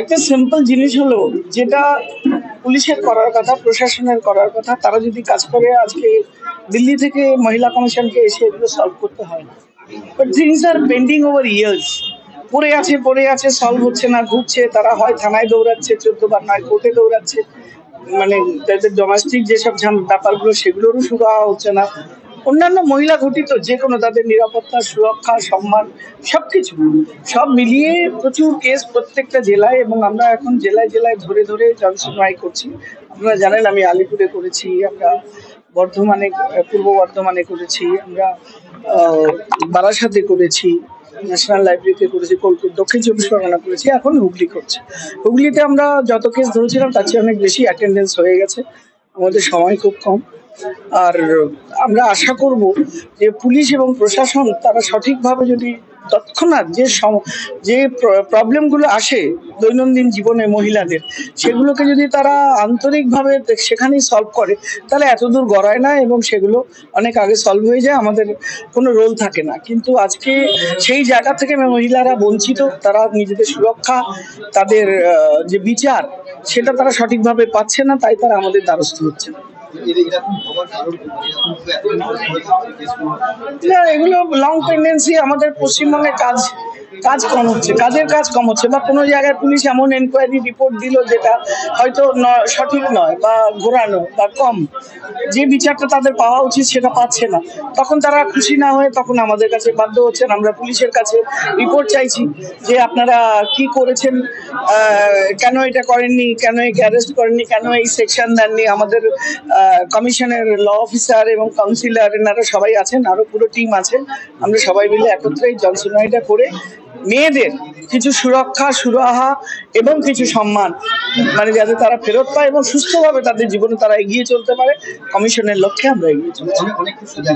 একটা সিম্পল জিনিস হলো, যেটা পুলিশের করার কথা, প্রশাসনের করার কথা, তারা যদি কাজ করে, আজকে দিল্লি থেকে মহিলা কমিশনকে এসে এগুলো সলভ করতে হয় না। But things are pending over years পড়ে আছে পড়ে আছে সলভ হচ্ছে না, ঘুরছে, তারা হয় থানায় দৌড়াচ্ছে, চোদ্দ বার নয় কোর্টে দৌড়াচ্ছে। মানে তাদের ডোমেস্টিক যেসব ব্যাপারগুলো, সেগুলোরও সুরাহা হচ্ছে না। অন্যান্য মহিলা ঘটিত যে কোনো তাদের নিরাপত্তা, সুরক্ষা, সম্মান সব কিছু সব মিলিয়ে প্রচুর কেস প্রত্যেকটা জেলায় এবং আমরা এখন জেলায় জেলায় ধরে ধরে জনশুনাই করছি। আপনারা জানেন আমি আলিপুরে করেছি, আমরা বর্ধমানে, পূর্ব বর্ধমানে করেছি, আমরা বারাসাতে করেছি ন্যাশনাল লাইব্রেরিতে করেছি, কলকাতা, দক্ষিণ চব্বিশ পরগনা করেছি, এখন হুগলি করছি। হুগলিতে আমরা যত কেস ধরেছিলাম, তার চেয়ে অনেক বেশি অ্যাটেন্ডেন্স হয়ে গেছে। আমাদের সময় খুব কম। আর আমরা আশা করব যে পুলিশ এবং প্রশাসন তারা সঠিকভাবে যদি তৎক্ষণাৎ যে সম- যে প্রবলেমগুলো আসে দৈনন্দিন জীবনে মহিলাদের, সেগুলোকে যদি তারা আন্তরিকভাবে সেখানেই সলভ করে, তাহলে এতদূর গড়ায় না এবং সেগুলো অনেক আগে সলভ হয়ে যায়, আমাদের কোনো রোল থাকে না। কিন্তু আজকে সেই জায়গা থেকে মহিলারা বঞ্চিত, তারা নিজেদের সুরক্ষা, তাদের যে বিচার, সেটা তারা সঠিকভাবে পাচ্ছে না, তাই তারা আমাদের দ্বারস্থ হচ্ছে না। না এগুলো লং প্রেগনেন্সি আমাদের পশ্চিমবঙ্গের কাজ। কাজ কম হচ্ছে, কাজের কাজ কম হচ্ছে বা কোনো জায়গায় পুলিশ এমন এনকোয়ারি রিপোর্ট দিল যেটা হয়তো সঠিক নয় বা ঘোরানো বা কম। যে বিচারটা তাদের পাওয়া উচিত সেটা পাচ্ছে না। তখন তারা খুশি না হয়ে তখন আমাদের কাছে বাধ্য হচ্ছেন, আমরা পুলিশের কাছে রিপোর্ট চাইছি যে আপনারা কি করেছেন কেন এটা করেননি, কেন একে অ্যারেস্ট করেননি, কেন এই সেকশন দেননি। আমাদের কমিশনের ল অফিসার এবং কাউন্সিলর এনারা সবাই আছেন, আরও পুরো টিম আছে। আমরা সবাই মিলে একত্রে এই জনশুনানিটা করে মেয়েদের কিছু সুরক্ষা, সুরাহা এবং কিছু সম্মান। মানে যাতে তারা ফেরত পায় এবং সুস্থভাবে তাদের জীবনে তারা এগিয়ে চলতে পারে, কমিশনের লক্ষ্যে আমরা এগিয়ে চলছি।